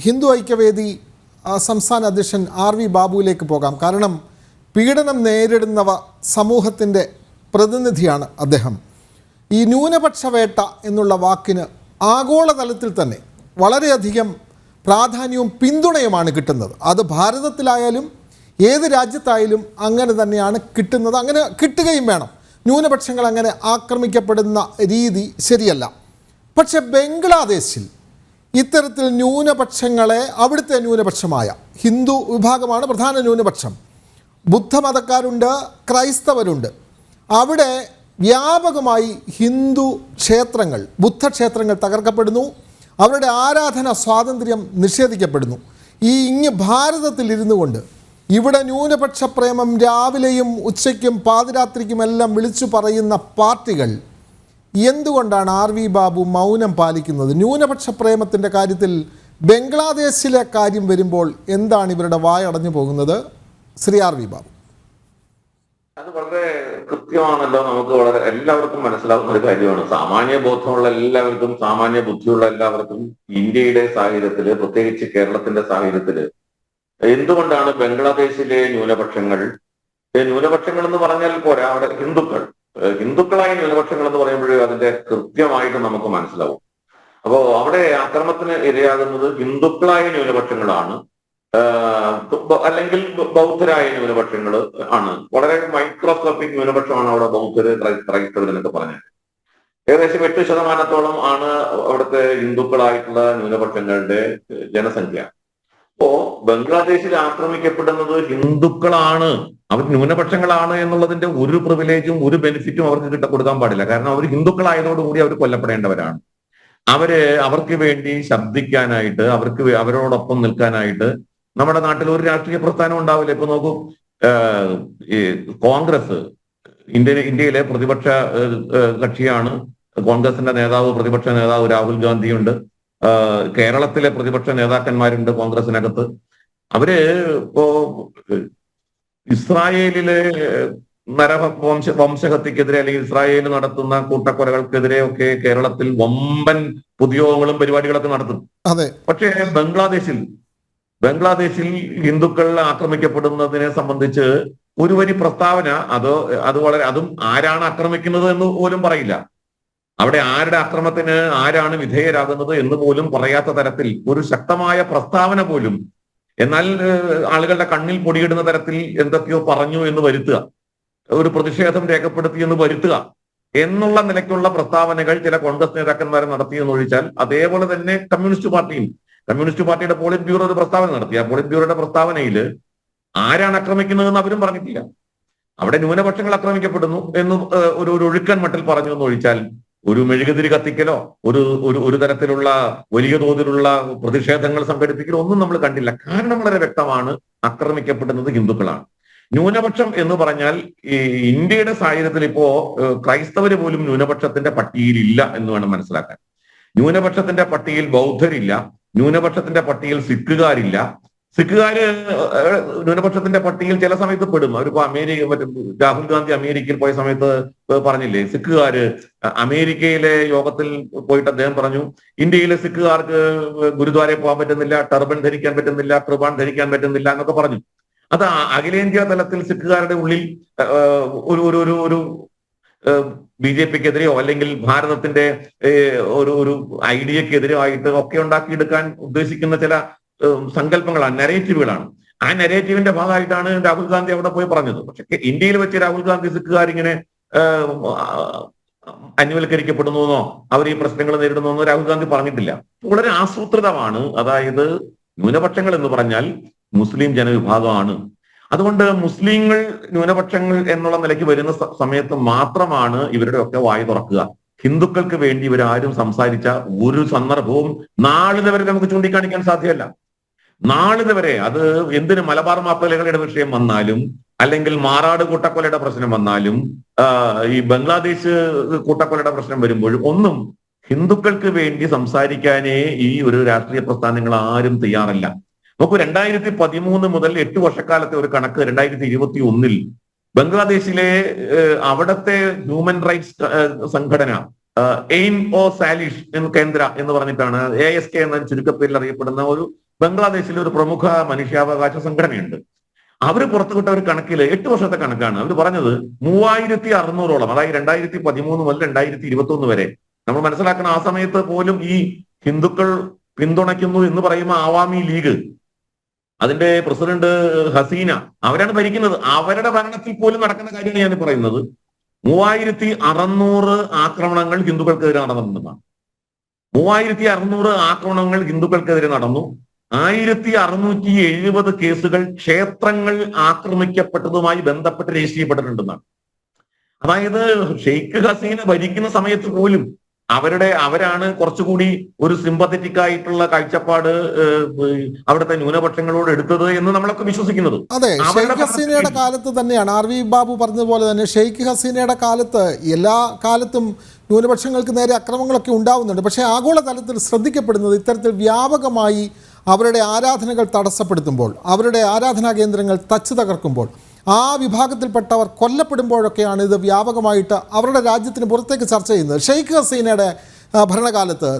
ഹിന്ദു ഐക്യവേദി സംസ്ഥാന അധ്യക്ഷൻ R V ബാബുവിലേക്ക് പോകാം. കാരണം പീഡനം നേരിടുന്നവ സമൂഹത്തിന്റെ പ്രതിനിധിയാണ് അദ്ദേഹം. ഈ ന്യൂനപക്ഷ വേട്ട എന്നുള്ള വാക്കിന് ആഗോളതലത്തിൽ തന്നെ വളരെയധികം പ്രാധാന്യവും പിന്തുണയുമാണ് കിട്ടുന്നത്. അത് ഭാരതത്തിലായാലും ഏത് രാജ്യത്തായാലും അങ്ങനെ തന്നെയാണ് കിട്ടുന്നത്. അങ്ങനെ കിട്ടുകയും വേണം. ന്യൂനപക്ഷങ്ങൾ അങ്ങനെ ആക്രമിക്കപ്പെടുന്ന രീതി ശരിയല്ല. പക്ഷേ ബംഗ്ലാദേശിൽ ഇത്തരത്തിൽ ന്യൂനപക്ഷങ്ങളെ അവിടുത്തെ ന്യൂനപക്ഷമായ ഹിന്ദു വിഭാഗമാണ് പ്രധാന ന്യൂനപക്ഷം. ബുദ്ധമതക്കാരുണ്ട് ക്രൈസ്തവരുണ്ട്. അവിടെ വ്യാപകമായി ഹിന്ദു ക്ഷേത്രങ്ങൾ ബുദ്ധക്ഷേത്രങ്ങൾ തകർക്കപ്പെടുന്നു. അവരുടെ ആരാധന സ്വാതന്ത്ര്യം നിഷേധിക്കപ്പെടുന്നു. ഈ ഇങ്ങ് ഭാരതത്തിൽ ഇരുന്നു കൊണ്ട് ഇവിടെ ന്യൂനപക്ഷ പ്രേമം രാവിലെയും ഉച്ചയ്ക്കും പാതിരാത്രിക്കുമെല്ലാം വിളിച്ചു പറയുന്ന പാർട്ടികൾ എന്തുകൊണ്ടാണ് ആർ വി ബാബു മൗനം പാലിക്കുന്നത്? ന്യൂനപക്ഷ പ്രേമത്തിന്റെ കാര്യത്തിൽ ബംഗ്ലാദേശിലെ കാര്യം വരുമ്പോൾ എന്താണ് ഇവരുടെ വായടഞ്ഞു പോകുന്നത്? Shri R V Babu. അത് വളരെ കൃത്യമാണല്ലോ. നമുക്ക് വളരെ എല്ലാവർക്കും മനസ്സിലാവുന്ന ഒരു കാര്യമാണ്. സാമാന്യ ബോധമുള്ള എല്ലാവർക്കും സാമാന്യ ബുദ്ധിയുള്ള എല്ലാവർക്കും ഇന്ത്യയുടെ സാഹചര്യത്തിൽ പ്രത്യേകിച്ച് കേരളത്തിന്റെ സാഹചര്യത്തിൽ എന്തുകൊണ്ടാണ് ബംഗ്ലാദേശിലെ ന്യൂനപക്ഷങ്ങൾ ന്യൂനപക്ഷങ്ങൾ എന്ന് പറഞ്ഞാൽ പോരാ അവിടെ ഹിന്ദുക്കൾ. ഹിന്ദുക്കളായ ന്യൂനപക്ഷങ്ങൾ എന്ന് പറയുമ്പോൾ അതിന്റെ കൃത്യമായിട്ട് നമുക്ക് മനസ്സിലാവും. അപ്പോ അവിടെ അക്രമത്തിന് ഇരയാകുന്നത് ഹിന്ദുക്കളായ ന്യൂനപക്ഷങ്ങളാണ്. അല്ലെങ്കിൽ ബൗദ്ധരായ ന്യൂനപക്ഷങ്ങൾ ആണ്. വളരെ മൈക്രോസ്കോപ്പിക് ന്യൂനപക്ഷമാണ് അവിടെ ബൗദ്ധര് ക്രൈ- ക്രൈസ്തവർ എന്നൊക്കെ പറഞ്ഞത്. ഏകദേശം എട്ട് ശതമാനത്തോളം ആണ് അവിടുത്തെ ഹിന്ദുക്കളായിട്ടുള്ള ന്യൂനപക്ഷങ്ങളുടെ ജനസംഖ്യ. അപ്പോ ബംഗ്ലാദേശിൽ ആക്രമിക്കപ്പെടുന്നത് ഹിന്ദുക്കളാണ്. അവർ ന്യൂനപക്ഷങ്ങളാണ് എന്നുള്ളതിന്റെ ഒരു പ്രിവിലേജും ഒരു ബെനിഫിറ്റും അവർക്ക് കിട്ട കൊടുക്കാൻ പാടില്ല. കാരണം അവർ ഹിന്ദുക്കളായതോടുകൂടി അവർ കൊല്ലപ്പെടേണ്ടവരാണ്. അവർ അവർക്ക് വേണ്ടി ശബ്ദിക്കാനായിട്ട് അവർക്ക് അവരോടൊപ്പം നിൽക്കാനായിട്ട് നമ്മുടെ നാട്ടിൽ ഒരു രാഷ്ട്രീയ പ്രസ്ഥാനം ഉണ്ടാവില്ല. ഇപ്പൊ നോക്കൂ കോൺഗ്രസ് ഇന്ത്യ ഇന്ത്യയിലെ പ്രതിപക്ഷ കക്ഷിയാണ്. കോൺഗ്രസിന്റെ നേതാവ് പ്രതിപക്ഷ നേതാവ് രാഹുൽ ഗാന്ധിയുണ്ട്. കേരളത്തിലെ പ്രതിപക്ഷ നേതാക്കന്മാരുണ്ട് കോൺഗ്രസിനകത്ത്. അവർ ഇപ്പോ ഇസ്രായേലിലെ നരവ വംശ വംശഹത്യക്കെതിരെ അല്ലെങ്കിൽ ഇസ്രായേൽ നടത്തുന്ന കൂട്ടക്കൊലകൾക്കെതിരെ ഒക്കെ കേരളത്തിൽ വമ്പൻ പൊതുയോഗങ്ങളും പരിപാടികളൊക്കെ നടത്തും. പക്ഷേ ബംഗ്ലാദേശിൽ ബംഗ്ലാദേശിൽ ഹിന്ദുക്കൾ ആക്രമിക്കപ്പെടുന്നതിനെ സംബന്ധിച്ച് ഒരു വരി പ്രസ്താവന അത് അത് വളരെ അതും ആരാണ് ആക്രമിക്കുന്നത് എന്ന് പോലും പറയില്ല. അവിടെ ആരുടെ അക്രമത്തിന് ആരാണ് വിധേയരാകുന്നത് എന്ന് പോലും പറയാത്ത തരത്തിൽ ഒരു ശക്തമായ പ്രസ്താവന പോലും എന്നാൽ ആളുകളുടെ കണ്ണിൽ പൊടിയിടുന്ന തരത്തിൽ എന്തൊക്കെയോ പറഞ്ഞു എന്ന് വരുത്തുക ഒരു പ്രതിഷേധം രേഖപ്പെടുത്തി എന്ന് വരുത്തുക എന്നുള്ള നിലയ്ക്കുള്ള പ്രസ്താവനകൾ ചില കോൺഗ്രസ് നേതാക്കന്മാരെ നടത്തിയെന്ന് ഒഴിച്ചാൽ അതേപോലെ തന്നെ കമ്മ്യൂണിസ്റ്റ് പാർട്ടിയും കമ്മ്യൂണിസ്റ്റ് പാർട്ടിയുടെ പോളിറ്റ് ബ്യൂറോ ഒരു പ്രസ്താവന നടത്തി. ആ പോളിറ്റ് ബ്യൂറോയുടെ പ്രസ്താവനയിൽ ആരാണ് ആക്രമിക്കുന്നതെന്ന് അവരും പറഞ്ഞിട്ടില്ല. അവിടെ ന്യൂനപക്ഷങ്ങൾ ആക്രമിക്കപ്പെടുന്നു എന്ന് ഒരു ഒഴുക്കൻ മട്ടിൽ പറഞ്ഞു എന്ന് ഒഴിച്ചാൽ ഒരു മെഴുകുതിരി കത്തിക്കലോ ഒരു ഒരു ഒരു തരത്തിലുള്ള വലിയ തോതിലുള്ള പ്രതിഷേധങ്ങൾ സംഘടിപ്പിക്കലോ ഒന്നും നമ്മൾ കണ്ടില്ല. കാരണം വളരെ വ്യക്തമാണ് ആക്രമിക്കപ്പെടുന്നത് ഹിന്ദുക്കളാണ്. ന്യൂനപക്ഷം എന്ന് പറഞ്ഞാൽ ഈ ഇന്ത്യയുടെ സാഹചര്യത്തിൽ ഇപ്പോ ക്രൈസ്തവര് പോലും ന്യൂനപക്ഷത്തിന്റെ പട്ടികയിലില്ല എന്ന് വേണം മനസ്സിലാക്കാൻ. ന്യൂനപക്ഷത്തിന്റെ പട്ടികയിൽ ബൗദ്ധരില്ല ന്യൂനപക്ഷത്തിന്റെ പട്ടികയിൽ സിഖുകാരില്ല സിഖുകാര് ന്യൂനപക്ഷത്തിന്റെ പട്ടികയിൽ ചില സമയത്ത് പെടും. അവരിപ്പോ അമേരിക്ക രാഹുൽ ഗാന്ധി അമേരിക്കയിൽ പോയ സമയത്ത് പറഞ്ഞില്ലേ സിഖുകാര് അമേരിക്കയിലെ യോഗത്തിൽ പോയിട്ട് അദ്ദേഹം പറഞ്ഞു ഇന്ത്യയിലെ സിഖുകാർക്ക് ഗുരുദ്വാരയിൽ പോകാൻ പറ്റുന്നില്ല ടർബൻ ധരിക്കാൻ പറ്റുന്നില്ല കൃപാൻ ധരിക്കാൻ പറ്റുന്നില്ല എന്നൊക്കെ പറഞ്ഞു. അത് അഖിലേന്ത്യാ തലത്തിൽ സിഖുകാരുടെ ഉള്ളിൽ ഒരു ഒരു ഒരു ഒരു ബി ജെ പിക്കെതിരെയോ അല്ലെങ്കിൽ ഭാരതത്തിന്റെ ഒരു ഒരു ഐഡിയക്കെതിരെയോ ആയിട്ട് ഒക്കെ ഉണ്ടാക്കിയെടുക്കാൻ ഉദ്ദേശിക്കുന്ന ചില സങ്കല്പങ്ങളാണ് നെറേറ്റീവുകളാണ് ആ നെറേറ്റീവിന്റെ ഭാഗമായിട്ടാണ് രാഹുൽ ഗാന്ധി അവിടെ പോയി പറഞ്ഞത്. പക്ഷെ ഇന്ത്യയിൽ വെച്ച് രാഹുൽ ഗാന്ധി അന്വൽക്കരിക്കപ്പെടുന്നു എന്നോ അവർ ഈ പ്രശ്നങ്ങൾ നേരിടുന്നു എന്നോ രാഹുൽ ഗാന്ധി പറഞ്ഞിട്ടില്ല. വളരെ ആസൂത്രിതമാണ്. അതായത് ന്യൂനപക്ഷങ്ങൾ എന്ന് പറഞ്ഞാൽ മുസ്ലിം ജനവിഭാഗമാണ്. അതുകൊണ്ട് മുസ്ലിങ്ങൾ ന്യൂനപക്ഷങ്ങൾ എന്നുള്ള നിലയ്ക്ക് വരുന്ന സമയത്ത് മാത്രമാണ് ഇവരുടെ ഒക്കെ വായി തുറക്കുക. ഹിന്ദുക്കൾക്ക് വേണ്ടി ഇവരാരും സംസാരിച്ച ഒരു സന്ദർഭവും നാളെ വരെ നമുക്ക് ചൂണ്ടിക്കാണിക്കാൻ സാധ്യമല്ല. നാളിത് വരെ അത് എന്തിന് മലബാർ മാപ്പിളകളുടെ വിഷയം വന്നാലും അല്ലെങ്കിൽ മാറാട് കൂട്ടക്കൊലയുടെ പ്രശ്നം വന്നാലും ഈ ബംഗ്ലാദേശ് കൂട്ടക്കൊലയുടെ പ്രശ്നം വരുമ്പോഴും ഒന്നും ഹിന്ദുക്കൾക്ക് വേണ്ടി സംസാരിക്കാനേ ഈ ഒരു രാഷ്ട്രീയ പ്രസ്ഥാനങ്ങൾ ആരും തയ്യാറല്ല. നമുക്ക് രണ്ടായിരത്തി പതിമൂന്ന് മുതൽ എട്ട് വർഷക്കാലത്തെ ഒരു കണക്ക് രണ്ടായിരത്തി ഇരുപത്തി ഒന്നിൽ ബംഗ്ലാദേശിലെ അവിടത്തെ ഹ്യൂമൻ റൈറ്റ്സ് സംഘടന എയിൻ ഓ സാലിഷ് കേന്ദ്ര എന്ന് പറഞ്ഞിട്ടാണ് എ എസ് കെ എന്ന ചുരുക്കപ്പേരിൽ അറിയപ്പെടുന്ന ഒരു ബംഗ്ലാദേശിലെ ഒരു പ്രമുഖ മനുഷ്യാവകാശ സംഘടനയുണ്ട്. അവർ പുറത്തുവിട്ട ഒരു കണക്കിൽ എട്ട് വർഷത്തെ കണക്കാണ്. അവർ പറഞ്ഞത് മൂവായിരത്തി അറുന്നൂറോളം അതായത് രണ്ടായിരത്തി പതിമൂന്ന് മുതൽ രണ്ടായിരത്തി ഇരുപത്തി ഒന്ന് വരെ. നമ്മൾ മനസ്സിലാക്കണം ആ സമയത്ത് പോലും ഈ ഹിന്ദുക്കൾ പിന്തുണയ്ക്കുന്നു എന്ന് പറയുന്ന ആവാമി ലീഗ് അതിന്റെ പ്രസിഡന്റ് ഹസീന അവരാണ് ഭരിക്കുന്നത്. അവരുടെ ഭരണത്തിൽ പോലും നടക്കുന്ന കാര്യമാണ് ഞാൻ പറയുന്നത്. മൂവായിരത്തി അറുന്നൂറ് ആക്രമണങ്ങൾ ഹിന്ദുക്കൾക്കെതിരെ നടന്നിട്ടുണ്ടെന്നാണ്. മൂവായിരത്തി അറുന്നൂറ് ആക്രമണങ്ങൾ ഹിന്ദുക്കൾക്കെതിരെ നടന്നു. ആയിരത്തി അറുന്നൂറ്റി എഴുപത് കേസുകൾ ക്ഷേത്രങ്ങൾ ആക്രമിക്കപ്പെട്ടതുമായി ബന്ധപ്പെട്ട് രജിസ്റ്റർ ചെയ്യപ്പെട്ടിട്ടുണ്ടെന്നാണ് അതായത് ഷെയ്ഖ് ഹസീന ഭരിക്കുന്ന സമയത്ത് പോലും അവരുടെ അവരാണ് കുറച്ചുകൂടി ഒരു സിമ്പത്തറ്റിക് ആയിട്ടുള്ള കാഴ്ചപ്പാട് അവിടുത്തെ ന്യൂനപക്ഷങ്ങളോട് എടുത്തത് എന്ന് നമ്മളൊക്കെ വിശ്വസിക്കുന്നത്. അതെ ഷെയ്ഖ് ഹസീനയുടെ കാലത്ത് തന്നെയാണ്. ആർ വി ബാബു പറഞ്ഞതുപോലെ തന്നെ ഷെയ്ഖ് ഹസീനയുടെ കാലത്ത് എല്ലാ കാലത്തും ന്യൂനപക്ഷങ്ങൾക്ക് നേരെ അക്രമങ്ങളൊക്കെ ഉണ്ടാവുന്നുണ്ട്. പക്ഷേ ആഗോളതലത്തിൽ ശ്രദ്ധിക്കപ്പെടുന്നത് ഇത്തരത്തിൽ വ്യാപകമായി അവരുടെ ആരാധനകൾ തടസ്സപ്പെടുത്തുമ്പോൾ അവരുടെ ആരാധനാ കേന്ദ്രങ്ങൾ തച്ചു തകർക്കുമ്പോൾ ആ വിഭാഗത്തിൽപ്പെട്ടവർ കൊല്ലപ്പെടുമ്പോഴൊക്കെയാണ് ഇത് വ്യാപകമായിട്ട് അവരുടെ രാജ്യത്തിന് പുറത്തേക്ക് ചർച്ച ചെയ്യുന്നത്. ഷെയ്ഖ് ഹസീനയുടെ ഭരണകാലത്ത്